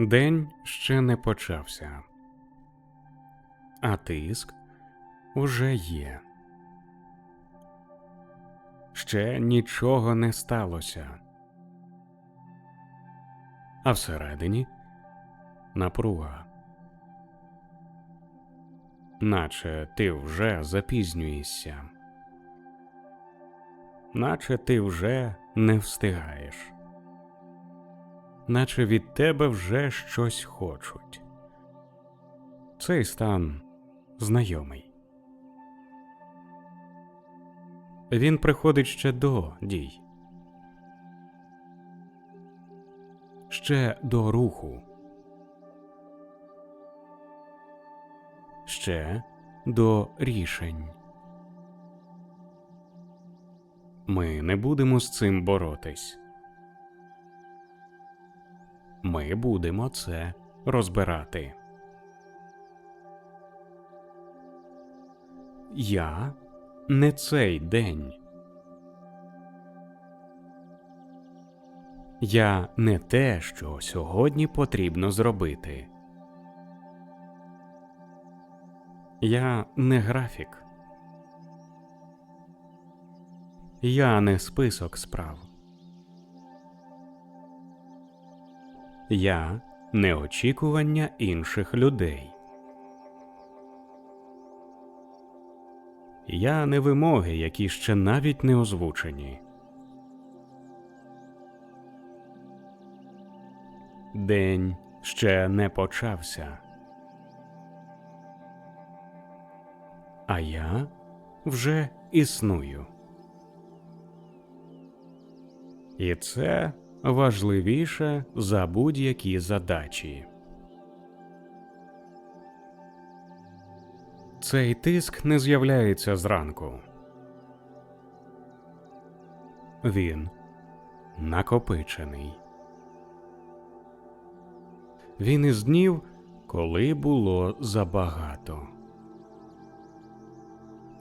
День ще не почався, а тиск уже є. Ще нічого не сталося. А всередині напруга. Наче ти вже запізнюєшся, наче ти вже не встигаєш наче від тебе вже щось хочуть. Цей стан знайомий. Він приходить ще до дій, ще до руху, ще до рішень. Ми не будемо з цим боротись. Ми будемо це розбирати. Я не цей день. Я не те, що сьогодні потрібно зробити. Я не графік. Я не список справ. Я не очікування інших людей. Я не вимоги, які ще навіть не озвучені. День ще не почався. А я вже існую. І це важливіше за будь-які задачі. Цей тиск не з'являється зранку. Він накопичений. Він із днів, коли було забагато.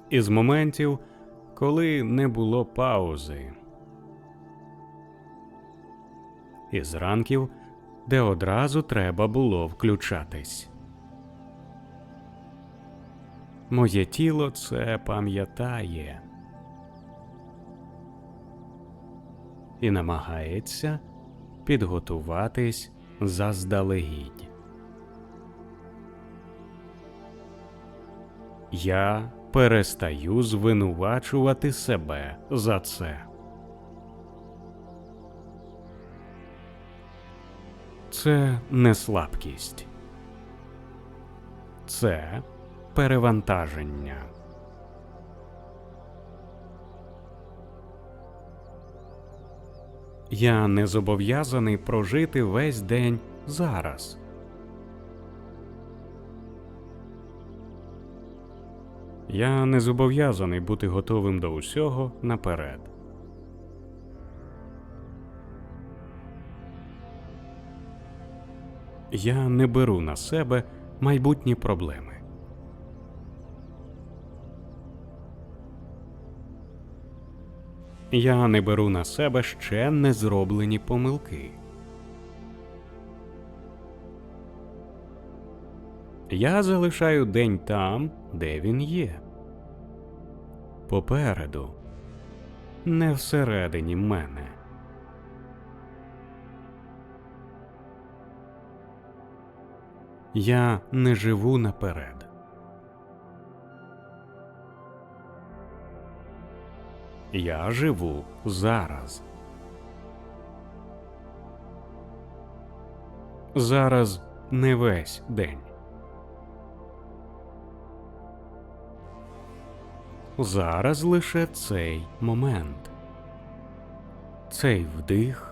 Із моментів, коли не було паузи. Із ранків, де одразу треба було включатись. Моє тіло це пам'ятає і намагається підготуватись заздалегідь. Я перестаю звинувачувати себе за це. Це не слабкість, це перевантаження. Я не зобов'язаний прожити весь день зараз. Я не зобов'язаний бути готовим до усього наперед. Я не беру на себе майбутні проблеми. Я не беру на себе ще не зроблені помилки. Я залишаю день там, де він є. Попереду, не всередині мене. Я не живу наперед. Я живу зараз. Зараз не весь день. Зараз лише цей момент, цей вдих.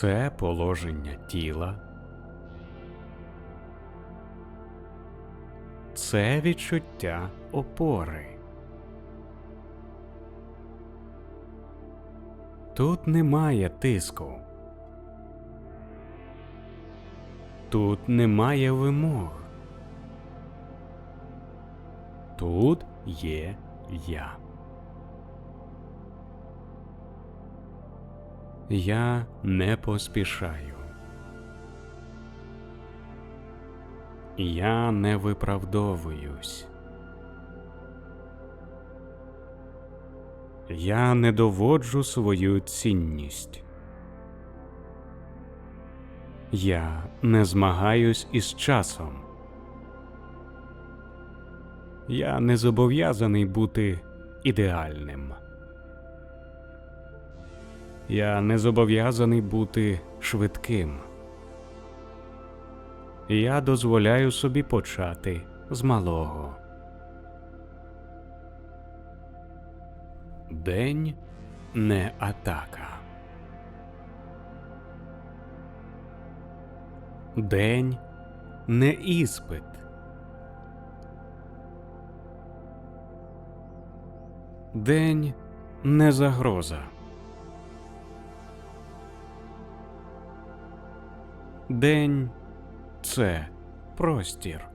Це положення тіла, це відчуття опори. Тут немає тиску. Тут немає вимог. Тут є я. Я не поспішаю. Я не виправдовуюсь. Я не доводжу свою цінність. Я не змагаюсь із часом. Я не зобов'язаний бути ідеальним. Я не зобов'язаний бути швидким. Я дозволяю собі почати з малого. День не атака. День не іспит. День не загроза. День це простір.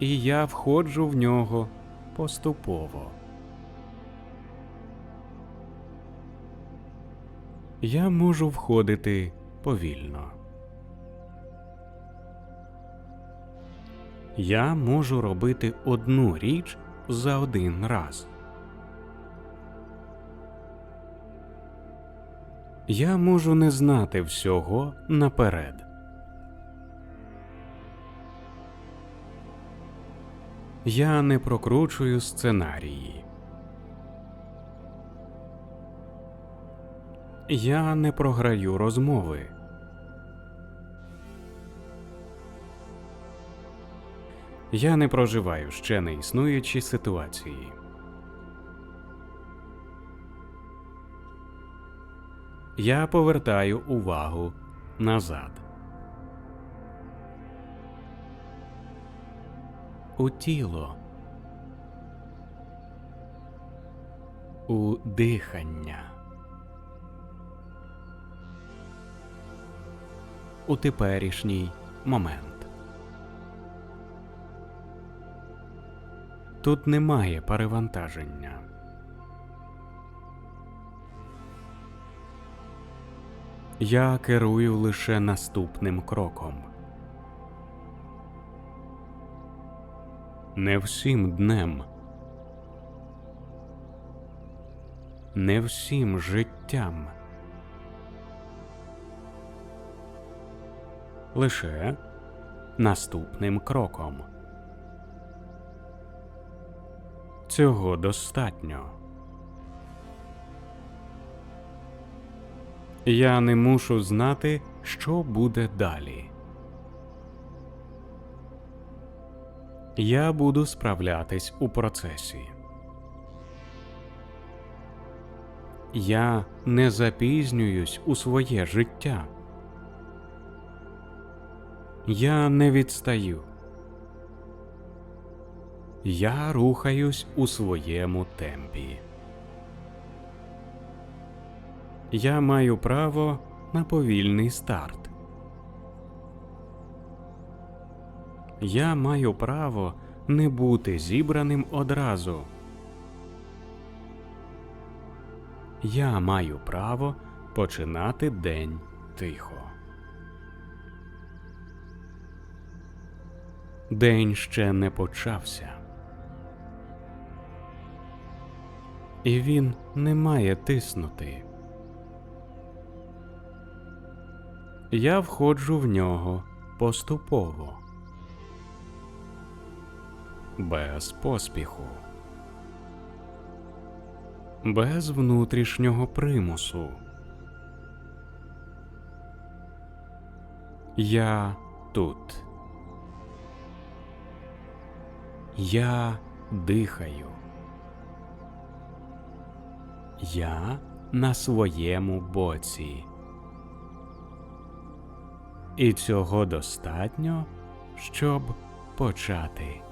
І я входжу в нього поступово. Я можу входити повільно. Я можу робити одну річ за один раз. Я можу не знати всього наперед. Я не прокручую сценарії. Я не програю розмови. Я не проживаю ще не існуючі ситуації. Я повертаю увагу назад. У тіло. У дихання. У теперішній момент. Тут немає перевантаження. Я керую лише наступним кроком. Не всім днем. Не всім життям. Лише наступним кроком. Цього достатньо. Я не мушу знати, що буде далі. Я буду справлятись у процесі. Я не запізнююсь у своє життя. Я не відстаю. Я рухаюсь у своєму темпі. Я маю право на повільний старт. Я маю право не бути зібраним одразу. Я маю право починати день тихо. День ще не почався. І він не має тиснути. Я входжу в нього поступово, без поспіху, без внутрішнього примусу. Я тут. Я дихаю. Я на своєму боці. І цього достатньо, щоб почати.